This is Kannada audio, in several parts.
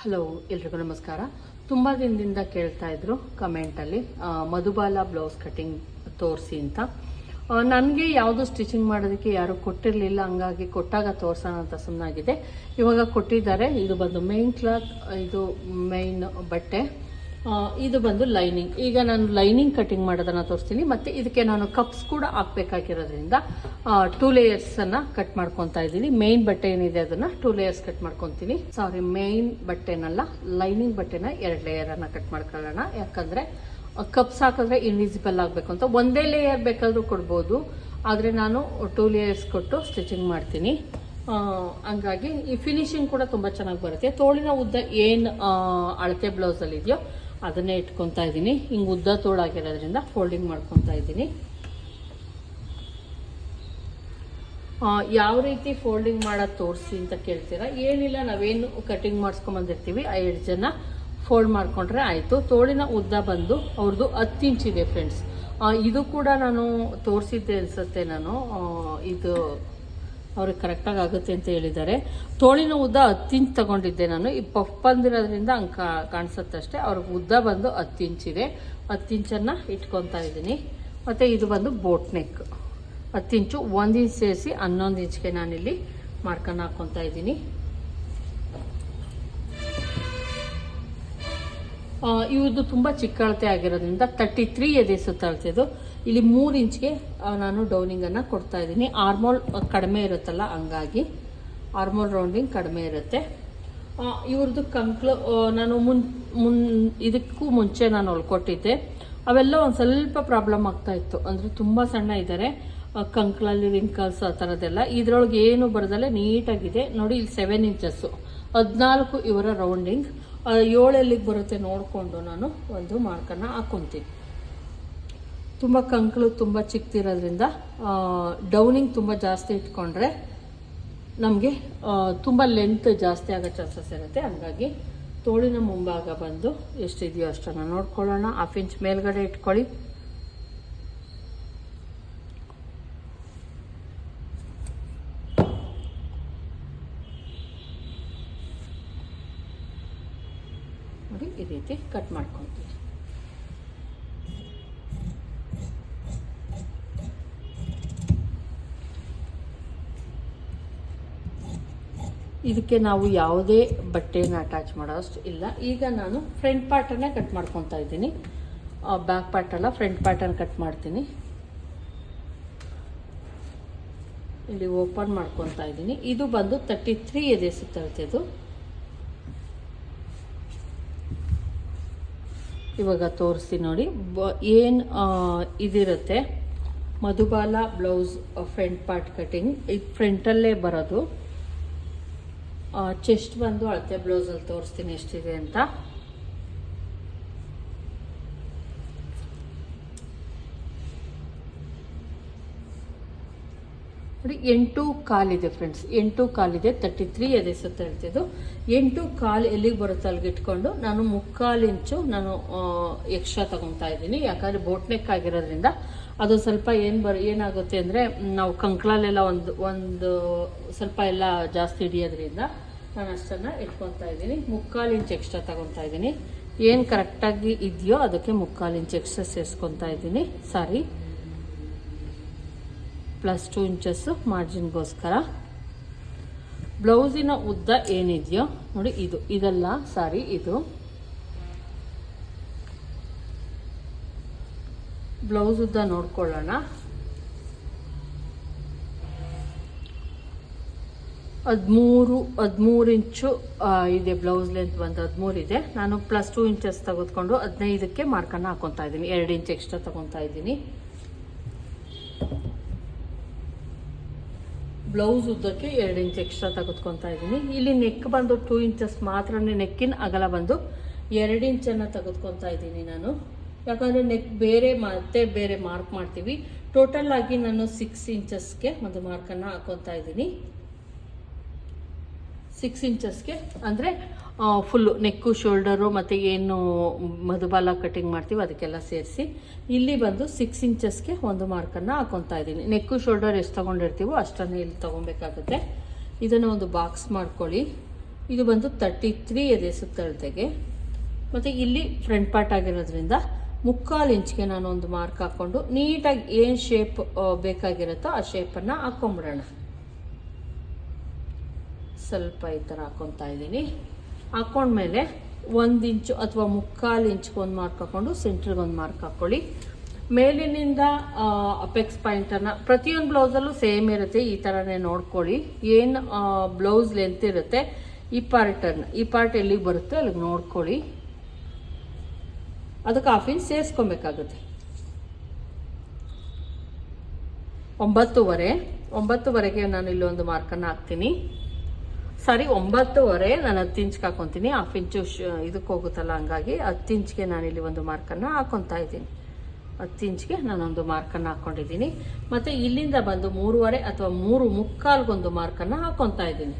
ಹಲೋ, ಎಲ್ರಿಗೂ ನಮಸ್ಕಾರ. ತುಂಬ ದಿನದಿಂದ ಕೇಳ್ತಾ ಇದ್ರು ಕಮೆಂಟಲ್ಲಿ ಮಧುಬಾಲ ಬ್ಲೌಸ್ ಕಟಿಂಗ್ ತೋರಿಸಿ ಅಂತ. ನನಗೆ ಯಾವುದು ಸ್ಟಿಚಿಂಗ್ ಮಾಡೋದಕ್ಕೆ ಯಾರು ಕೊಟ್ಟಿರಲಿಲ್ಲ, ಹಂಗಾಗಿ ಕೊಟ್ಟಾಗ ತೋರ್ಸೋಣ ಅಂತ ಸುಮ್ಮನಾಗಿದೆ ಇವಾಗ ಕೊಟ್ಟಿದ್ದಾರೆ. ಇದು ಬಂದು ಮೇನ್ ಕ್ಲಾತ್ ಇದು ಮೇನ್ ಬಟ್ಟೆ. ಇದು ಬಂದು ಲೈನಿಂಗ್. ಈಗ ನಾನು ಲೈನಿಂಗ್ ಕಟಿಂಗ್ ಮಾಡೋದನ್ನ ತೋರಿಸ್ತೀನಿ. ಮತ್ತೆ ಇದಕ್ಕೆ ನಾನು ಕಪ್ಸ್ ಕೂಡ ಹಾಕ್ಬೇಕಾಗಿರೋದ್ರಿಂದ ಟೂ ಲೇಯರ್ಸ್ ಅನ್ನ ಕಟ್ ಮಾಡ್ಕೊತಾ ಇದ್ದೀನಿ. ಮೇನ್ ಬಟ್ಟೆ ಏನಿದೆ ಅದನ್ನ ಟೂ ಲೇಯರ್ಸ್ ಕಟ್ ಮಾಡ್ಕೊತೀನಿ. ಸಾರಿ ಮೇನ್ ಬಟ್ಟೆನಲ್ಲ, ಲೈನಿಂಗ್ ಬಟ್ಟೆನ ಎರಡು ಲೇಯರ್ ಅನ್ನ ಕಟ್ ಮಾಡ್ಕೊಳ್ಳೋಣ. ಯಾಕಂದ್ರೆ ಕಪ್ಸ್ ಹಾಕಿದ್ರೆ ಇನ್ವಿಸಿಬಲ್ ಆಗಬೇಕು ಅಂತ. ಒಂದೇ ಲೇಯರ್ ಬೇಕಾದ್ರೂ ಕೊಡ್ಬೋದು. ಆದರೆ ನಾನು ಟೂ ಲೇಯರ್ಸ್ ಕೊಟ್ಟು ಸ್ಟಿಚಿಂಗ್ ಮಾಡ್ತೀನಿ. ಹಂಗಾಗಿ ಈ ಫಿನಿಶಿಂಗ್ ಕೂಡ ತುಂಬ ಚೆನ್ನಾಗಿ ಬರುತ್ತೆ. ತೋಳಿನ ಉದ್ದ ಏನು ಅಳತೆ ಬ್ಲೌಸಲ್ಲಿ ಇದೆಯೋ ಅದನ್ನೇ ಇಟ್ಕೊತಾ ಇದ್ದೀನಿ. ಹಿಂಗೆ ಉದ್ದ ತೋಳಾಗಿರೋದ್ರಿಂದ ಫೋಲ್ಡಿಂಗ್ ಮಾಡ್ಕೊತಾ ಇದ್ದೀನಿ. ಯಾವ ರೀತಿ ಫೋಲ್ಡಿಂಗ್ ಮಾಡೋದು ತೋರಿಸಿ ಅಂತ ಕೇಳ್ತೀರಾ? ಏನಿಲ್ಲ, ನಾವೇನು ಕಟಿಂಗ್ ಮಾಡಿಸ್ಕೊಂಬಂದಿರ್ತೀವಿ. ಆ ಜನ ಫೋಲ್ಡ್ ಮಾಡಿಕೊಂಡ್ರೆ ಆಯಿತು. ತೋಳಿನ ಉದ್ದ ಬಂದು ಅವ್ರದ್ದು ಹತ್ತು ಇಂಚಿದೆ ಫ್ರೆಂಡ್ಸ್ ಇದು ಕೂಡ ನಾನು ತೋರಿಸಿದ್ದೆ ಅನಿಸುತ್ತೆ ನಾನು. ಇದು ಅವ್ರಿಗೆ ಕರೆಕ್ಟಾಗಿ ಆಗುತ್ತೆ ಅಂತ ಹೇಳಿದ್ದಾರೆ. ತೋಳಿನ ಉದ್ದ ಹತ್ತು ಇಂಚ್ ತಗೊಂಡಿದ್ದೆ ನಾನು. ಈ ಪಫ್ ಬಂದಿರೋದ್ರಿಂದ ಹಂಗೆ ಕಾ, ಕಾಣಿಸುತ್ತಷ್ಟೇ. ಅವ್ರಿಗೆ ಉದ್ದ ಬಂದು ಹತ್ತು ಇಂಚಿದೆ. ಹತ್ತು ಇಂಚನ್ನು ಇಟ್ಕೊತಾ ಇದ್ದೀನಿ. ಮತ್ತು ಇದು ಬಂದು ಬೋಟ್ ನೆಕ್. ಹತ್ತು ಇಂಚು ಒಂದು ಇಂಚ್ ಸೇರಿಸಿ ಹನ್ನೊಂದು ಇಂಚಿಗೆ ನಾನಿಲ್ಲಿ ಮಾಡ್ಕೊಂಡು ಹಾಕ್ಕೊತಾ ಇದ್ದೀನಿ. ಇವ್ರದ್ದು ತುಂಬ ಚಿಕ್ಕ ಅಳತೆ ಆಗಿರೋದ್ರಿಂದ ತರ್ಟಿ ತ್ರೀ ಎದೆ ಸುತ್ತಳತೆದು ಇಲ್ಲಿ ಮೂರು ಇಂಚ್ಗೆ ನಾನು ಡೌನಿಂಗನ್ನು ಕೊಡ್ತಾ ಇದ್ದೀನಿ. ಆರ್ಮೋಲ್ ಕಡಿಮೆ ಇರುತ್ತಲ್ಲ, ಹಂಗಾಗಿ. ಆರ್ಮೋಲ್ ರೌಂಡಿಂಗ್ ಕಡಿಮೆ ಇರುತ್ತೆ. ಇವ್ರದ್ದು ಕಂಕ್ಳು ನಾನು ಮುನ್ ಮುನ್, ಇದಕ್ಕೂ ಮುಂಚೆ ನಾನು ಹೊಲ್ಕೊಟ್ಟಿದ್ದೆ. ಅವೆಲ್ಲ ಒಂದು ಸ್ವಲ್ಪ ಪ್ರಾಬ್ಲಮ್ ಆಗ್ತಾ ಇತ್ತು. ಅಂದರೆ ತುಂಬ ಸಣ್ಣ ಇದ್ದಾರೆ ಕಂಕ್ಲಲ್ಲಿ ರಿಂಕಲ್ಸ್ ಆ ಥರದ್ದೆಲ್ಲ ಇದ್ರೊಳಗೆ ಏನು ಬರದಲ್ಲೇ ನೀಟಾಗಿದೆ. ನೋಡಿ, ಇಲ್ಲಿ ಸೆವೆನ್ ಇಂಚಸ್ಸು ಹದಿನಾಲ್ಕು ಇವರ ರೌಂಡಿಂಗ್ ಏಳು ಎಲ್ಲಿಗೆ ಬರುತ್ತೆ ನೋಡಿಕೊಂಡು ನಾನು ಒಂದು ಮಾರ್ಕನ್ನು ಹಾಕ್ಕೊತೀನಿ ತುಂಬ ಕಂಕಳು ತುಂಬ ಚಿಕ್ಕದಿರೋದ್ರಿಂದ ಡೌನಿಂಗ್ ತುಂಬ ಜಾಸ್ತಿ ಇಟ್ಕೊಂಡ್ರೆ ನಮಗೆ ತುಂಬ ಲೆಂತ್ ಜಾಸ್ತಿ ಆಗೋ ಚಾನ್ಸಸ್ ಇರುತ್ತೆ. ಹಂಗಾಗಿ ತೋಳಿನ ಮುಂಭಾಗ ಬಂದು ಎಷ್ಟಿದೆಯೋ ಅಷ್ಟನ್ನು ನೋಡ್ಕೊಳ್ಳೋಣ. ಹಾಫ್ ಇಂಚ್ ಮೇಲ್ಗಡೆ ಇಟ್ಕೊಳ್ಳಿ ನೋಡಿ ಈ ರೀತಿ ಕಟ್ ಮಾಡ್ಕೊತೀವಿ. ಇದಕ್ಕೆ ನಾವು ಯಾವುದೇ ಬಟ್ಟೆನ ಅಟ್ಯಾಚ್ ಮಾಡೋಷ್ಟು ಇಲ್ಲ. ಈಗ ನಾನು ಫ್ರಂಟ್ ಪಾರ್ಟನ್ನೇ ಕಟ್ ಮಾಡ್ಕೊತಾ ಇದ್ದೀನಿ. ಬ್ಯಾಕ್ ಪಾರ್ಟ್ ಅಲ್ಲ ಫ್ರಂಟ್ ಪಾರ್ಟನ್ನು ಕಟ್ ಮಾಡ್ತೀನಿ. ಇಲ್ಲಿ ಓಪನ್ ಮಾಡ್ಕೊತಾ ಇದ್ದೀನಿ. ಇದು ಬಂದು ತರ್ಟಿ ತ್ರೀ ಎದೆ ಸುತ್ತಳತೆದು ಇವಾಗ ತೋರಿಸ್ತೀನಿ ನೋಡಿ. ಏನು ಇದಿರುತ್ತೆ? Madhubala blouse front part cutting ಇದು ಫ್ರಂಟಲ್ಲೇ ಬರೋದು. ಚೆಸ್ಟ್ ಬಂದು ಅಳತೆ ಬ್ಲೌಸಲ್ಲಿ ತೋರಿಸ್ತೀನಿ ಎಷ್ಟಿದೆ ಅಂತ. ನೋಡಿ ಎಂಟು ಕಾಲಿದೆ ಫ್ರೆಂಡ್ಸ್ ಎಂಟು ಕಾಲಿದೆ ತರ್ಟಿ ತ್ರೀ ಎದೆ ಸುತ್ತ ಹೇಳ್ತಿದ್ದು ಎಂಟು ಕಾಲು ಎಲ್ಲಿಗೆ ಬರುತ್ತೆ ಅಲ್ಲಿಗೆ ಇಟ್ಕೊಂಡು ನಾನು ಮುಕ್ಕಾಲು ಇಂಚು ನಾನು ಎಕ್ಸ್ಟ್ರಾ ತಗೊತಾ ಇದ್ದೀನಿ. ಯಾಕಂದರೆ ಬೋಟ್ನೆಕ್ ಆಗಿರೋದ್ರಿಂದ ಅದು ಸ್ವಲ್ಪ ಏನು ಬರ, ಏನಾಗುತ್ತೆ ಅಂದರೆ ನಾವು ಕಂಕ್ಳಲ್ಲೆಲ್ಲ ಒಂದು ಒಂದು ಸ್ವಲ್ಪ ಎಲ್ಲ ಜಾಸ್ತಿ ಹಿಡಿಯೋದ್ರಿಂದ ನಾನು ಅಷ್ಟನ್ನು ಇಟ್ಕೊತಾ ಇದ್ದೀನಿ. ಮುಕ್ಕಾಲು ಇಂಚು ಎಕ್ಸ್ಟ್ರಾ ತಗೊತಾ ಇದ್ದೀನಿ. ಏನು ಕರೆಕ್ಟಾಗಿ ಇದೆಯೋ ಅದಕ್ಕೆ ಮುಕ್ಕಾಲು ಇಂಚು ಎಕ್ಸ್ಟ್ರಾ ಸೇರಿಸ್ಕೊತಾ ಇದ್ದೀನಿ. ಸಾರಿ ಪ್ಲಸ್ ಟು ಇಂಚಸ್ಸು ಮಾರ್ಜಿನ್ಗೋಸ್ಕರ ಬ್ಲೌಸಿನ ಉದ್ದ ಏನಿದೆಯೋ, ನೋಡಿ ಇದು, ಇದಲ್ಲ ಸಾರಿ ಇದು. ಬ್ಲೌಸ್ ಉದ್ದ ನೋಡ್ಕೊಳ್ಳೋಣ. ಹದಿಮೂರು ಹದಿಮೂರು ಇಂಚು ಇದೆ ಬ್ಲೌಸ್ ಲೆಂತ್ ಬಂದು ಹದಿಮೂರು ಇದೆ. ನಾನು ಪ್ಲಸ್ ಟೂ ಇಂಚಸ್ ತೆಗೆದುಕೊಂಡು ಹದಿನೈದಕ್ಕೆ ಮಾರ್ಕನ್ನು ಹಾಕೊತಾ ಇದ್ದೀನಿ. ಎರಡು ಇಂಚ್ ಎಕ್ಸ್ಟ್ರಾ ತಗೊತಾ ಇದ್ದೀನಿ. ಬ್ಲೌಸ್ ಉದ್ದಕ್ಕೆ ಎರಡು ಇಂಚ್ ಎಕ್ಸ್ಟ್ರಾ ತೆಗೆದುಕೊತಾ ಇದ್ದೀನಿ. ಇಲ್ಲಿ ನೆಕ್ ಬಂದು ಟೂ ಇಂಚಸ್ ಮಾತ್ರ ನೆಕ್ಕಿನ ಅಗಲ ಬಂದು ಎರಡು ಇಂಚನ್ನು ತೆಗೆದುಕೊತಾ ಇದ್ದೀನಿ ನಾನು. ಯಾಕಂದರೆ ನೆಕ್ ಬೇರೆ ಮತ್ತೆ ಬೇರೆ ಮಾರ್ಕ್ ಮಾಡ್ತೀವಿ. ಟೋಟಲ್ ಆಗಿ ನಾನು ಸಿಕ್ಸ್ ಇಂಚಸ್ಗೆ ಒಂದು ಮಾರ್ಕನ್ನು ಹಾಕೊತಾ ಇದ್ದೀನಿ. ಸಿಕ್ಸ್ ಇಂಚಸ್ಗೆ ಅಂದರೆ ಫುಲ್ಲು ನೆಕ್ಕು ಶೋಲ್ಡರು ಮತ್ತು ಏನು ಮಧುಬಾಲ ಕಟ್ಟಿಂಗ್ ಮಾಡ್ತೀವಿ ಅದಕ್ಕೆಲ್ಲ ಸೇರಿಸಿ, ಇಲ್ಲಿ ಬಂದು ಸಿಕ್ಸ್ ಇಂಚಸ್ಗೆ ಒಂದು ಮಾರ್ಕನ್ನು ಹಾಕೊತಾ ಇದ್ದೀನಿ. ನೆಕ್ಕು ಶೋಲ್ಡರ್ ಎಷ್ಟು ತೊಗೊಂಡಿರ್ತೀವೋ ಅಷ್ಟನ್ನು ಇಲ್ಲಿ ತೊಗೊಬೇಕಾಗುತ್ತೆ. ಇದನ್ನು ಒಂದು ಬಾಕ್ಸ್ ಮಾಡ್ಕೊಳ್ಳಿ. ಇದು ಬಂದು ತರ್ಟಿ ತ್ರೀ ಎದೆ ಸುತ್ತಳತೆಗೆ ಮತ್ತು ಇಲ್ಲಿ ಫ್ರಂಟ್ ಪಾರ್ಟ್ ಆಗಿರೋದ್ರಿಂದ ಮುಕ್ಕಾಲು ಇಂಚ್ಗೆ ನಾನು ಒಂದು ಮಾರ್ಕ್ ಹಾಕ್ಕೊಂಡು ನೀಟಾಗಿ ಏನು ಶೇಪ್ ಬೇಕಾಗಿರುತ್ತೋ ಆ ಶೇಪನ್ನು ಹಾಕ್ಕೊಂಬಿಡೋಣ ಸ್ವಲ್ಪ ಈ ಥರ ಹಾಕ್ಕೊತಾ ಇದ್ದೀನಿ. ಹಾಕೊಂಡ್ಮೇಲೆ ಒಂದು ಇಂಚು ಅಥವಾ ಮುಕ್ಕಾಲು ಇಂಚ್ಗೆ ಒಂದು ಮಾರ್ಕ್ ಹಾಕ್ಕೊಂಡು ಸೆಂಟ್ರಿಗೆ ಒಂದು ಮಾರ್ಕ್ ಹಾಕ್ಕೊಳ್ಳಿ ಮೇಲಿನಿಂದ ಅಪೆಕ್ಸ್ ಪಾಯಿಂಟನ್ನು ಪ್ರತಿಯೊಂದು ಬ್ಲೌಸಲ್ಲೂ ಸೇಮ್ ಇರುತ್ತೆ, ಈ ಥರನೇ ನೋಡ್ಕೊಳ್ಳಿ. ಏನು ಬ್ಲೌಸ್ ಲೆಂತ್ ಇರುತ್ತೆ, ಈ ಪಾರ್ಟನ್ನು ಈ ಪಾರ್ಟ್ ಎಲ್ಲಿಗೆ ಬರುತ್ತೆ ಅಲ್ಲಿಗೆ ನೋಡ್ಕೊಳ್ಳಿ. ಅದಕ್ಕೆ ಹಾಫ್ ಇಂಚ್ ಸೇರಿಸ್ಕೊಬೇಕಾಗುತ್ತೆ. ಒಂಬತ್ತುವರೆ, ಒಂಬತ್ತುವರೆಗೆ ನಾನು ಇಲ್ಲೊಂದು ಮಾರ್ಕನ್ನು ಹಾಕ್ತೀನಿ. ಸಾರಿ, ಒಂಬತ್ತುವರೆ, ನಾನು ಹತ್ತು ಇಂಚ್ಗೆ ಹಾಕೊತೀನಿ. ಹಾಫ್ ಇಂಚು ಇದಕ್ಕೆ ಹೋಗುತ್ತಲ್ಲ, ಹಂಗಾಗಿ ಹತ್ತು ಇಂಚ್ಗೆ ನಾನಿಲ್ಲಿ ಒಂದು ಮಾರ್ಕನ್ನು ಹಾಕೊತಾ ಇದ್ದೀನಿ. ಹತ್ತು ಇಂಚ್ಗೆ ನಾನೊಂದು ಮಾರ್ಕನ್ನು ಹಾಕ್ಕೊಂಡಿದ್ದೀನಿ ಮತ್ತು ಇಲ್ಲಿಂದ ಬಂದು ಮೂರುವರೆ ಅಥವಾ ಮೂರು ಮುಕ್ಕಾಲ್ಗೊಂದು ಮಾರ್ಕನ್ನು ಹಾಕೊತಾ ಇದ್ದೀನಿ.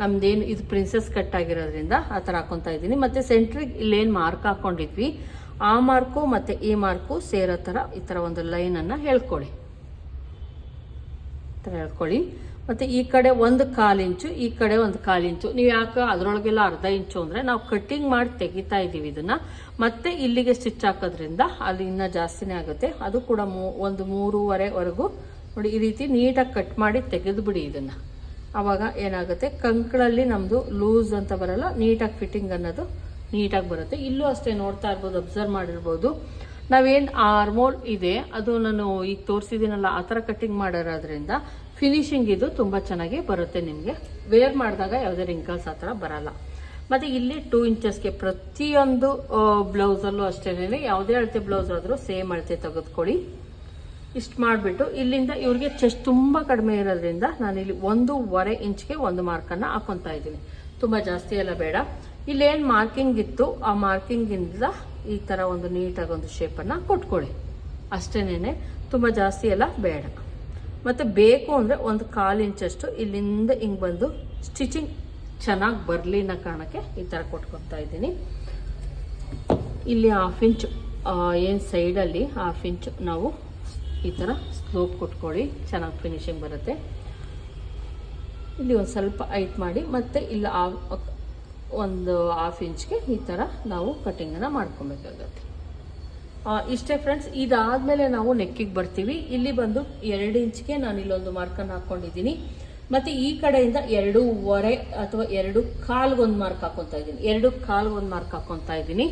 ನಮ್ದೇನು, ಇದು ಪ್ರಿನ್ಸೆಸ್ ಕಟ್ ಆಗಿರೋದ್ರಿಂದ ಆ ಥರ ಹಾಕೊತಾ ಇದ್ದೀನಿ. ಮತ್ತು ಸೆಂಟ್ರಿಗೆ ಇಲ್ಲೇನು ಮಾರ್ಕ್ ಹಾಕ್ಕೊಂಡಿದ್ವಿ ಆ ಮಾರ್ಕು ಮತ್ತು ಈ ಮಾರ್ಕು ಸೇರೋ ಥರ ಈ ಥರ ಒಂದು ಲೈನನ್ನು ಹೇಳ್ಕೊಳ್ಳಿ. ಥರ ಹೇಳ್ಕೊಳ್ಳಿ. ಮತ್ತು ಈ ಕಡೆ ಒಂದು ಕಾಲು ಇಂಚು, ಈ ಕಡೆ ಒಂದು ಕಾಲು ಇಂಚು. ನೀವು ಯಾಕೆ ಅದರೊಳಗೆಲ್ಲ ಅರ್ಧ ಇಂಚು ಅಂದರೆ ನಾವು ಕಟ್ಟಿಂಗ್ ಮಾಡಿ ತೆಗಿತಾ ಇದ್ದೀವಿ ಇದನ್ನು. ಮತ್ತೆ ಇಲ್ಲಿಗೆ ಸ್ಟಿಚ್ ಹಾಕೋದ್ರಿಂದ ಅಲ್ಲಿ ಇನ್ನೂ ಜಾಸ್ತಿನೇ ಆಗುತ್ತೆ. ಅದು ಕೂಡ ಮೂ, ಒಂದು ಮೂರುವರೆವರೆಗೂ ನೋಡಿ ಈ ರೀತಿ ನೀಟಾಗಿ ಕಟ್ ಮಾಡಿ ತೆಗೆದುಬಿಡಿ ಇದನ್ನು. ಆವಾಗ ಏನಾಗುತ್ತೆ? ಕಂಕಳಲ್ಲಿ ನಮ್ಮದು ಲೂಸ್ ಅಂತ ಬರಲ್ಲ, ನೀಟಾಗಿ ಫಿಟ್ಟಿಂಗ್ ಅನ್ನೋದು ನೀಟಾಗಿ ಬರುತ್ತೆ. ಇಲ್ಲೂ ಅಷ್ಟೇ ನೋಡ್ತಾ ಇರ್ಬೋದು ಅಬ್ಸರ್ವ್ ಮಾಡಿರ್ಬೋದು. ನಾವೇನು ಆರ್ಮೋಲ್ ಇದೆ, ಅದು ನಾನು ಈಗ ತೋರಿಸಿದ್ದೀನಲ್ಲ, ಆ ಥರ ಕಟ್ಟಿಂಗ್ ಮಾಡಿರೋದ್ರಿಂದ ಫಿನಿಶಿಂಗ್ ಇದು ತುಂಬ ಚೆನ್ನಾಗಿ ಬರುತ್ತೆ ನಿಮಗೆ. ವೇರ್ ಮಾಡಿದಾಗ ಯಾವುದೇ ರಿಂಕಲ್ಸ್ ಆ ಥರ ಬರಲ್ಲ. ಮತ್ತು ಇಲ್ಲಿ ಟೂ ಇಂಚಸ್ಗೆ ಪ್ರತಿಯೊಂದು ಬ್ಲೌಸಲ್ಲೂ ಅಷ್ಟೇ ಯಾವುದೇ ಅಳತೆ ಬ್ಲೌಸ್ ಆದರೂ ಸೇಮ್ ಅಳತೆ ತೆಗೆದುಕೊಳ್ಳಿ. ಇಷ್ಟು ಮಾಡಿಬಿಟ್ಟು ಇಲ್ಲಿಂದ ಇವ್ರಿಗೆ ಚೆಸ್ಟ್ ತುಂಬ ಕಡಿಮೆ ಇರೋದ್ರಿಂದ ನಾನಿಲ್ಲಿ ಒಂದೂವರೆ ಇಂಚ್ಗೆ ಒಂದು ಮಾರ್ಕನ್ನು ಹಾಕೊತಾ ಇದ್ದೀನಿ. ತುಂಬ ಜಾಸ್ತಿ ಎಲ್ಲ ಬೇಡ. ಇಲ್ಲೇನು ಮಾರ್ಕಿಂಗ್ ಇತ್ತು, ಆ ಮಾರ್ಕಿಂಗಿಂದ ಈ ಥರ ಒಂದು ನೀಟಾಗಿ ಒಂದು ಶೇಪನ್ನು ಕೊಟ್ಕೊಳ್ಳಿ. ಅಷ್ಟೇನೆ ತುಂಬ ಜಾಸ್ತಿ ಎಲ್ಲ ಬೇಡ. ಮತ್ತು ಬೇಕು ಅಂದರೆ ಒಂದು ಕಾಲು ಇಂಚಷ್ಟು ಇಲ್ಲಿಂದ ಹಿಂಗೆ ಬಂದು ಸ್ಟಿಚಿಂಗ್ ಚೆನ್ನಾಗಿ ಬರಲಿ ಅನ್ನೋ ಕಾರಣಕ್ಕೆ ಈ ಥರ ಕೊಟ್ಕೊತಾ ಇದ್ದೀನಿ. ಇಲ್ಲಿ ಹಾಫ್ ಇಂಚು ಏನು ಸೈಡಲ್ಲಿ ಹಾಫ್ ಇಂಚ್ ನಾವು ಈ ಥರ ಸ್ಲೋಪ್ ಕೊಟ್ಕೊಳ್ಳಿ, ಚೆನ್ನಾಗಿ ಫಿನಿಶಿಂಗ್ ಬರುತ್ತೆ. ಇಲ್ಲಿ ಒಂದು ಸ್ವಲ್ಪ ಹೈಟ್ ಮಾಡಿ, ಮತ್ತೆ ಇಲ್ಲಿ ಒಂದು ಹಾಫ್ ಇಂಚ್ಗೆ ಈ ಥರ ನಾವು ಕಟ್ಟಿಂಗನ್ನು ಮಾಡ್ಕೊಬೇಕಾಗತ್ತೆ ಇಷ್ಟೇ ಫ್ರೆಂಡ್ಸ್ ಇದಾದಮೇಲೆ ನಾವು ನೆಕ್ಕಿಗೆ ಬರ್ತೀವಿ. ಇಲ್ಲಿ ಬಂದು ಎರಡು ಇಂಚ್ಗೆ ನಾನು ಇಲ್ಲೊಂದು ಮಾರ್ಕನ್ನು ಹಾಕ್ಕೊಂಡಿದ್ದೀನಿ ಮತ್ತು ಈ ಕಡೆಯಿಂದ ಎರಡೂವರೆ ಅಥವಾ ಎರಡು ಕಾಲ್ಗೊಂದು ಮಾರ್ಕ್ ಹಾಕೊತಾ ಇದ್ದೀನಿ. ಎರಡು ಕಾಲ್ಗೊಂದು ಮಾರ್ಕ್ ಹಾಕ್ಕೊತಾ ಇದ್ದೀನಿ.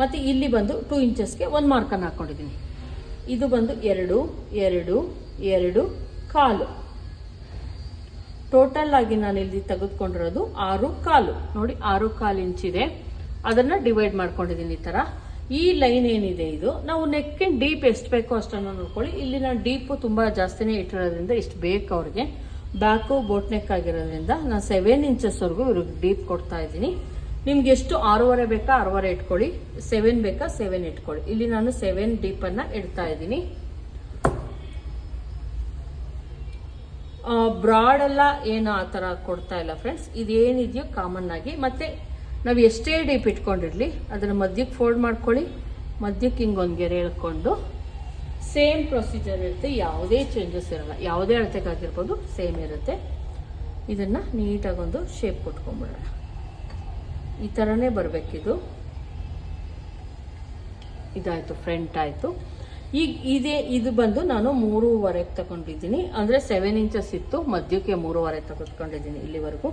ಮತ್ತು ಇಲ್ಲಿ ಬಂದು ಟೂ ಇಂಚಸ್ಗೆ ಒಂದು ಮಾರ್ಕನ್ನು ಹಾಕ್ಕೊಂಡಿದ್ದೀನಿ ಇದು ಬಂದು ಎರಡು ಎರಡು ಎರಡು ಕಾಲು. ಟೋಟಲ್ ಆಗಿ ನಾನು ಇಲ್ಲಿ ತೆಗೆದುಕೊಂಡಿರೋದು ಆರು ಕಾಲು. ನೋಡಿ, ಆರು ಕಾಲು ಇದೆ. ಅದನ್ನ ಡಿವೈಡ್ ಮಾಡ್ಕೊಂಡಿದ್ದೀನಿ ಈ ತರ. ಈ ಲೈನ್ ಏನಿದೆ ಇದು? ನಾವು ನೆಕ್ಕಿನ ಡೀಪ್ ಎಷ್ಟು ಬೇಕೋ ಅಷ್ಟನ್ನು ನೋಡ್ಕೊಳ್ಳಿ. ಇಲ್ಲಿ ನಾನು ಡೀಪು ತುಂಬ ಜಾಸ್ತಿನೇ ಇಟ್ಟಿರೋದ್ರಿಂದ ಇಷ್ಟು ಬೇಕು ಅವ್ರಿಗೆ. ಬ್ಯಾಕು ಬೋಟ್ ನೆಕ್ ಆಗಿರೋದ್ರಿಂದ ನಾನು ಸೆವೆನ್ ಇಂಚಸ್ವರೆಗೂ ಇವ್ರಿಗೆ ಡೀಪ್ ಕೊಡ್ತಾ ಇದ್ದೀನಿ. ನಿಮ್ಗೆ ಎಷ್ಟು ಆರೂವರೆ ಬೇಕಾ ಆರೂವರೆ ಇಟ್ಕೊಳ್ಳಿ. ಸೆವೆನ್ ಬೇಕಾ ಸೆವೆನ್ ಇಟ್ಕೊಳ್ಳಿ. ಇಲ್ಲಿ ನಾನು ಸೆವೆನ್ ಡೀಪನ್ನು ಇಡ್ತಾ ಇದ್ದೀನಿ. ಬ್ರಾಡ್ ಎಲ್ಲ ಏನು ಆ ಥರ ಕೊಡ್ತಾ ಇಲ್ಲ ಫ್ರೆಂಡ್ಸ್ ಇದೇನಿದೆಯೋ ಕಾಮನ್ ಆಗಿ. ಮತ್ತು ನಾವು ಎಷ್ಟೇ ಡೀಪ್ ಇಟ್ಕೊಂಡಿರಲಿ, ಅದನ್ನು ಮಧ್ಯಕ್ಕೆ ಫೋಲ್ಡ್ ಮಾಡ್ಕೊಳ್ಳಿ. ಮಧ್ಯಕ್ಕೆ ಹಿಂಗೊಂದು ಗೆರೆ ಎಳ್ಕೊಂಡು ಸೇಮ್ ಪ್ರೊಸೀಜರ್ ಇರುತ್ತೆ. ಯಾವುದೇ ಚೇಂಜಸ್ ಇರಲ್ಲ. ಯಾವುದೇ ಅಳತೆಗಾಗಿರ್ಬೋದು ಸೇಮ್ ಇರುತ್ತೆ. ಇದನ್ನು ನೀಟಾಗೊಂದು ಶೇಪ್ ಕೊಟ್ಕೊಂಡ್ಬಿಡೋಣ ಈ ಥರನೇ ಬರಬೇಕಿದು. ಇದಾಯಿತು ಫ್ರಂಟ್ ಆಯಿತು. ಈಗ ಇದೇ, ಇದು ಬಂದು ನಾನು ಮೂರುವರೆಗೆ ತಗೊಂಡಿದ್ದೀನಿ. ಅಂದರೆ ಸೆವೆನ್ ಇಂಚಸ್ ಇತ್ತು, ಮಧ್ಯಕ್ಕೆ ಮೂರುವರೆ ತಗೊತ್ಕೊಂಡಿದ್ದೀನಿ ಇಲ್ಲಿವರೆಗೂ.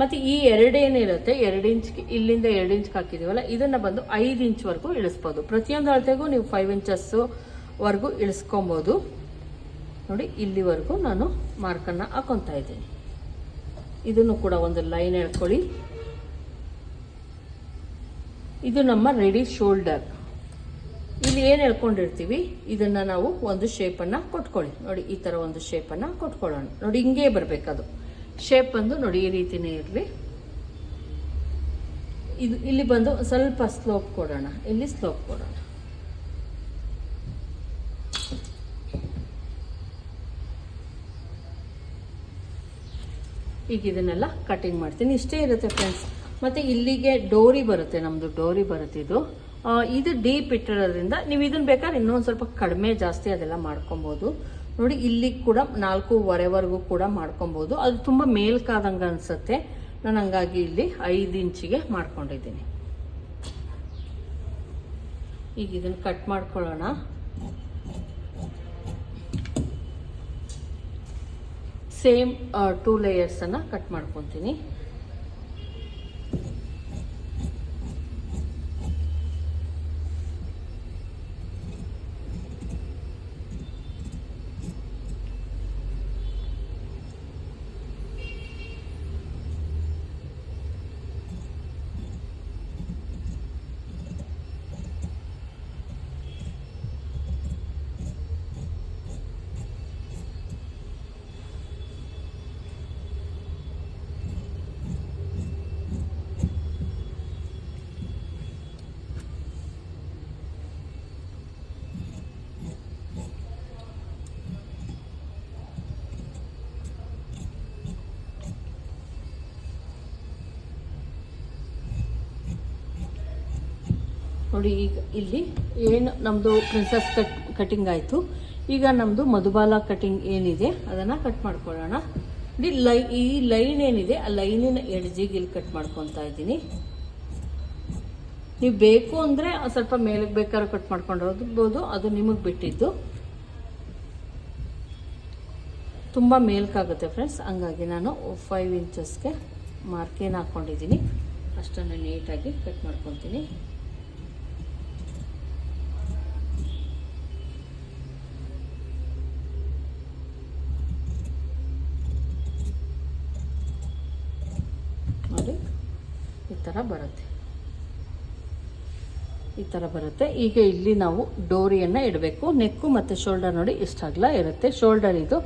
ಮತ್ತು ಈ ಎರಡೇನಿರುತ್ತೆ ಎರಡು ಇಂಚ್ಗೆ ಇಲ್ಲಿಂದ ಎರಡು ಇಂಚ್ಗೆ ಹಾಕಿದ್ದೀವಲ್ಲ ಇದನ್ನು ಬಂದು ಐದು ಇಂಚ್ವರೆಗೂ ಇಳಿಸ್ಬೋದು. ಪ್ರತಿಯೊಂದು ಅಳತೆಗೂ ನೀವು ಫೈವ್ ಇಂಚಸ್ಸು ವರೆಗೂ ಇಳಿಸ್ಕೊಬೋದು. ನೋಡಿ, ಇಲ್ಲಿವರೆಗೂ ನಾನು ಮಾರ್ಕನ್ನು ಹಾಕೊತಾ ಇದ್ದೀನಿ. ಇದನ್ನು ಕೂಡ ಒಂದು ಲೈನ್ ಹೇಳ್ಕೊಳ್ಳಿ ಇದು ನಮ್ಮ ರೆಡಿ ಶೋಲ್ಡರ್ ಇಲ್ಲಿ ಏನು ಹೇಳ್ಕೊಂಡಿರ್ತೀವಿ? ಇದನ್ನ ನಾವು ಒಂದು ಶೇಪನ್ನು ಕೊಟ್ಕೊಳ್ಳಿ. ನೋಡಿ, ಈ ಥರ ಒಂದು ಶೇಪನ್ನು ಕೊಟ್ಕೊಳ್ಳೋಣ. ನೋಡಿ, ಹಿಂಗೆ ಬರಬೇಕದು. ಶೇಪ್ ಬಂದು ನೋಡಿ, ಈ ರೀತಿನೇ ಇರಲಿ. ಇದು ಇಲ್ಲಿ ಬಂದು ಸ್ವಲ್ಪ ಸ್ಲೋಪ್ ಕೊಡೋಣ. ಇಲ್ಲಿ ಸ್ಲೋಪ್ ಕೊಡೋಣ. ಈಗ ಇದನ್ನೆಲ್ಲ ಕಟಿಂಗ್ ಮಾಡ್ತೀನಿ. ಇಷ್ಟೇ ಇರುತ್ತೆ ಫ್ರೆಂಡ್ಸ್ ಮತ್ತು ಇಲ್ಲಿಗೆ ಡೋರಿ ಬರುತ್ತೆ ನಮ್ಮದು ಡೋರಿ ಬರುತ್ತೆ ಇದು ಡೀಪ್ ಇಟ್ಟಿರೋದ್ರಿಂದ ನೀವು ಇದನ್ನ ಬೇಕಾದ್ರೆ ಇನ್ನೊಂದು ಸ್ವಲ್ಪ ಕಡಿಮೆ ಜಾಸ್ತಿ ಅದೆಲ್ಲ ಮಾಡ್ಕೊಬೋದು. ನೋಡಿ, ಇಲ್ಲಿ ಕೂಡ ನಾಲ್ಕೂವರೆವರೆಗೂ ಕೂಡ ಮಾಡ್ಕೊಬೋದು. ಅದು ತುಂಬ ಮೇಲ್ಕಾದಂಗೆ ಅನಿಸುತ್ತೆ. ನಾನು ಹಂಗಾಗಿ ಇಲ್ಲಿ ಐದು ಇಂಚಿಗೆ ಮಾಡ್ಕೊಂಡಿದ್ದೀನಿ. ಈಗ ಇದನ್ನು ಕಟ್ ಮಾಡ್ಕೊಳ್ಳೋಣ. ಸೇಮ್ ಟೂ ಲೇಯರ್ಸನ್ನು ಕಟ್ ಮಾಡ್ಕೊತೀನಿ. ನೋಡಿ, ಈಗ ಇಲ್ಲಿ ಏನು ನಮ್ಮದು ಪ್ರಿನ್ಸಸ್ ಕಟ್ ಕಟಿಂಗ್ ಆಯಿತು. ಈಗ ನಮ್ಮದು ಮಧುಬಾಲ ಕಟಿಂಗ್ ಏನಿದೆ, ಅದನ್ನು ಕಟ್ ಮಾಡ್ಕೊಳ್ಳೋಣ. ನೋಡಿ ಲೈ, ಈ ಲೈನ್ ಏನಿದೆ, ಆ ಲೈನಿನ ಎಡ್ಜಿಗೆ ಇಲ್ಲಿ ಕಟ್ ಮಾಡ್ಕೊತಾ ಇದ್ದೀನಿ. ನೀವು ಬೇಕು ಅಂದರೆ ಸ್ವಲ್ಪ ಮೇಲಕ್ಕೆ ಬೇಕಾದ್ರೂ ಕಟ್ ಮಾಡ್ಕೊಂಡು ಅದು ನಿಮಗೆ ಬಿಟ್ಟಿದ್ದು. ತುಂಬ ಮೇಲ್ಕಾಗುತ್ತೆ ಫ್ರೆಂಡ್ಸ್ ಹಂಗಾಗಿ ನಾನು ಫೈವ್ ಇಂಚಸ್ಗೆ ಮಾರ್ಕೇನ ಹಾಕ್ಕೊಂಡಿದ್ದೀನಿ ಅಷ್ಟನ್ನು ನೀಟಾಗಿ ಕಟ್ ಮಾಡ್ಕೊತೀನಿ ನೋಡಿ ಈ ಥರ ಬರುತ್ತೆ. ಈ ಥರ ಬರುತ್ತೆ. ಈಗ ಇಲ್ಲಿ ನಾವು ಡೋರಿಯನ್ನು ಇಡಬೇಕು. ನೆಕ್ಕು ಮತ್ತು ಶೋಲ್ಡರ್ ನೋಡಿ ಇಷ್ಟಾಗಲ ಇರುತ್ತೆ. ಶೋಲ್ಡರ್ ಇದು.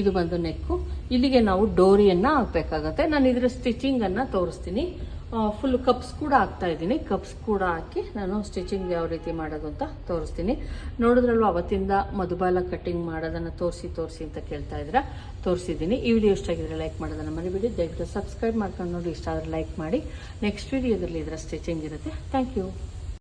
ಇದು ಬಂದು ನೆಕ್ಕು. ಇಲ್ಲಿಗೆ ನಾವು ಡೋರಿಯನ್ನು ಹಾಕಬೇಕಾಗತ್ತೆ. ನಾನು ಇದರ ಸ್ಟಿಚಿಂಗನ್ನು ತೋರಿಸ್ತೀನಿ. ಫುಲ್ ಕಪ್ಸ್ ಕೂಡ ಹಾಕ್ತಾ ಇದ್ದೀನಿ. ಕಪ್ಸ್ ಕೂಡ ಹಾಕಿ ನಾನು ಸ್ಟಿಚಿಂಗ್ ಯಾವ ರೀತಿ ಮಾಡೋದು ಅಂತ ತೋರಿಸ್ತೀನಿ. ನೋಡಿದ್ರಲ್ವ, ಅವತ್ತಿಂದ ಮಧುಬಾಲ ಕಟ್ಟಿಂಗ್ ಮಾಡೋದನ್ನು ತೋರಿಸಿ ತೋರಿಸಿ ಅಂತ ಕೇಳ್ತಾ ಇದ್ರೆ ತೋರಿಸಿದ್ದೀನಿ. ಈ ವಿಡಿಯೋ ಇಷ್ಟ ಆಗಿದ್ರೆ ಲೈಕ್ ಮಾಡೋದನ್ನು ಮರಿಬೇಡಿ. ದಯವಿಟ್ಟು ಸಬ್ಸ್ಕ್ರೈಬ್ ಮಾಡ್ಕೊಂಡು ನೋಡಿ, ಇಷ್ಟ ಆದರೆ ಲೈಕ್ ಮಾಡಿ. ನೆಕ್ಸ್ಟ್ ವಿಡಿಯೋದಲ್ಲಿ ಇದರ ಸ್ಟಿಚಿಂಗ್ ಇರುತ್ತೆ. Thank you